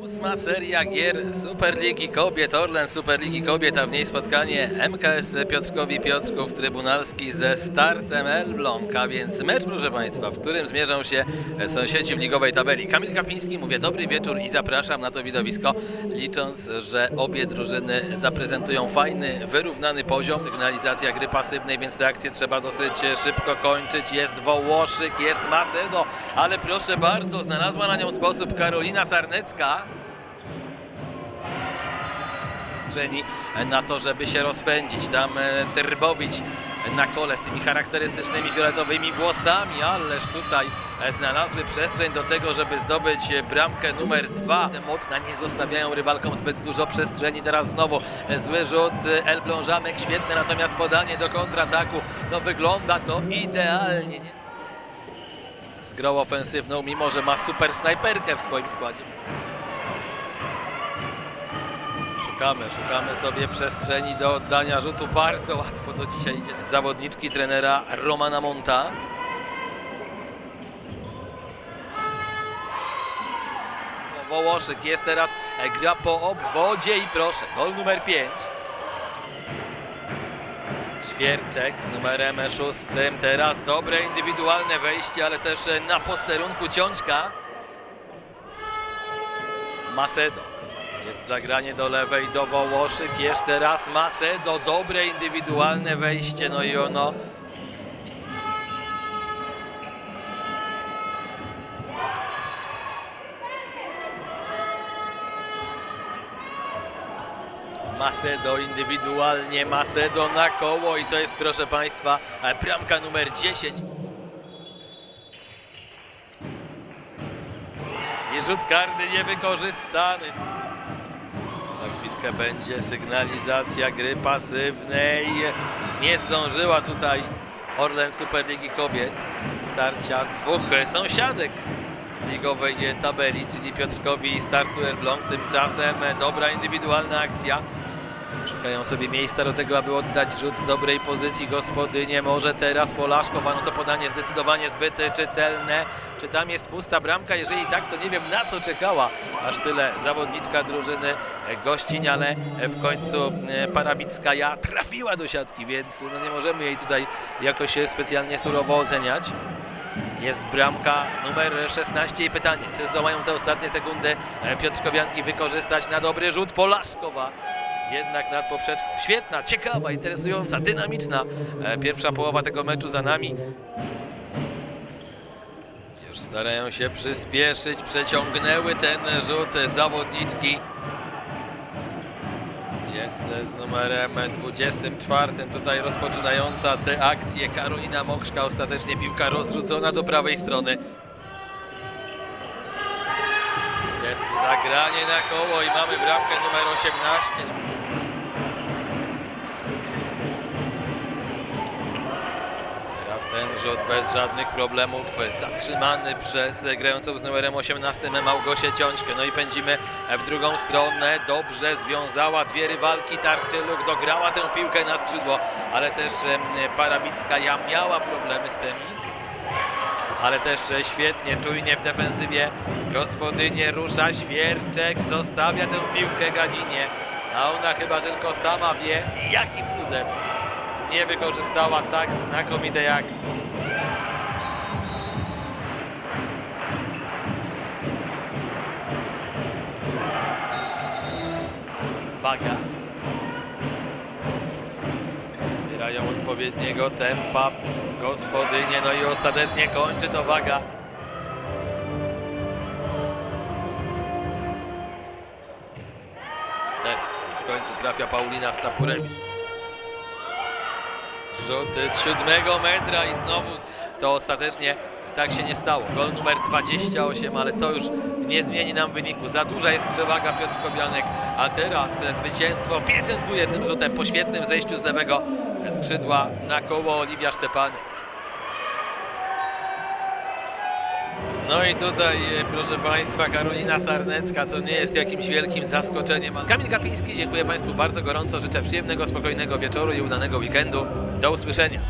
Ósma seria gier Superligi Kobiet, Orlen Superligi Kobiet, a w niej spotkanie MKS Piotrkowi Piotrków Trybunalski ze Startem Elbląg, a więc mecz, proszę Państwa, w którym zmierzą się sąsiedzi w ligowej tabeli. Kamil Kapiński, mówię dobry wieczór i zapraszam na to widowisko, licząc, że obie drużyny zaprezentują fajny, wyrównany poziom. Sygnalizacja gry pasywnej, więc te akcje trzeba dosyć szybko kończyć. Jest Wołoszyk, jest Macedo, ale proszę bardzo, znalazła na nią sposób Karolina Sarnecka przestrzeni na to, żeby się rozpędzić. Tam e, Trbowicz na kole z tymi charakterystycznymi fioletowymi włosami, ależ tutaj e, znalazły przestrzeń do tego, żeby zdobyć e, bramkę numer dwa. Mocna nie zostawiają rywalkom zbyt dużo przestrzeni. Teraz znowu e, zły rzut e, Elblążanek, świetne natomiast podanie do kontrataku. No wygląda to idealnie. nie? Z grą ofensywną, mimo że ma super snajperkę w swoim składzie. Szukamy, szukamy sobie przestrzeni do oddania rzutu. Bardzo łatwo to dzisiaj idzie. Zawodniczki trenera Romana Monta. Wołoszyk jest teraz, e, gra po obwodzie i proszę, gol numer 5. Świerczek z numerem szóstym. Teraz dobre indywidualne wejście, ale też na posterunku ciączka. Macedo. Jest zagranie do lewej, do Wołoszyk. Jeszcze raz Macedo. Dobre indywidualne wejście. No i ono. Macedo indywidualnie, Macedo na koło i to jest proszę Państwa bramka numer 10. I rzut karny niewykorzystany. Będzie sygnalizacja gry pasywnej. Nie zdążyła tutaj Orlen Superligi Kobiet. Starcia dwóch sąsiadek ligowej tabeli, czyli Piotrkowi i Startu Elbląg. Tymczasem dobra indywidualna akcja. Szukają sobie miejsca do tego, aby oddać rzut z dobrej pozycji gospodynie. Może teraz Polaszkowa, no to podanie zdecydowanie zbyt czytelne. Czy tam jest pusta bramka? Jeżeli tak, to nie wiem na co czekała aż tyle zawodniczka drużyny gościń, ale w końcu e, Parabickaja trafiła do siatki, więc no nie możemy jej tutaj jakoś specjalnie surowo oceniać. Jest bramka numer 16 i pytanie, czy zdołają te ostatnie sekundy e, Piotrkowianki wykorzystać na dobry rzut Polaszkowa. Jednak nad poprzeczką. Świetna, ciekawa, interesująca, dynamiczna. E, Pierwsza połowa tego meczu za nami. Już starają się przyspieszyć, przeciągnęły ten rzut zawodniczki. Jest z numerem 24 tutaj rozpoczynająca tę akcję Karolina Mokrzka. Ostatecznie piłka rozrzucona do prawej strony. Jest zagranie na koło i mamy bramkę numer 18. ten bez żadnych problemów zatrzymany przez grającą z numerem 18 Małgosię Ciąćkę. No i pędzimy w drugą stronę. Dobrze związała dwie rywalki Tarczyluk, dograła tę piłkę na skrzydło, ale też Parabicka ja miała problemy z tymi. Ale też e, świetnie, czujnie w defensywie gospodynie rusza Świerczek, zostawia tę piłkę Gadzinie. A ona chyba tylko sama wie, jakim cudem nie wykorzystała tak znakomitej akcji. Waga. Zbierają odpowiedniego tempa gospodynie, no i ostatecznie kończy to waga. Teraz w końcu trafia Paulina Stapurewicz. Rzuty z siódmego metra i znowu to ostatecznie tak się nie stało. Gol numer 28, ale to już nie zmieni nam wyniku. Za duża jest przewaga Piotrkowianek, a teraz zwycięstwo pieczętuje tym rzutem po świetnym zejściu z lewego skrzydła na koło Oliwia Szczepanek. No i tutaj, e, proszę Państwa, Karolina Sarnecka, co nie jest jakimś wielkim zaskoczeniem. Kamil Kapiński, dziękuję Państwu bardzo gorąco. Życzę przyjemnego, spokojnego wieczoru i udanego weekendu. Do usłyszenia.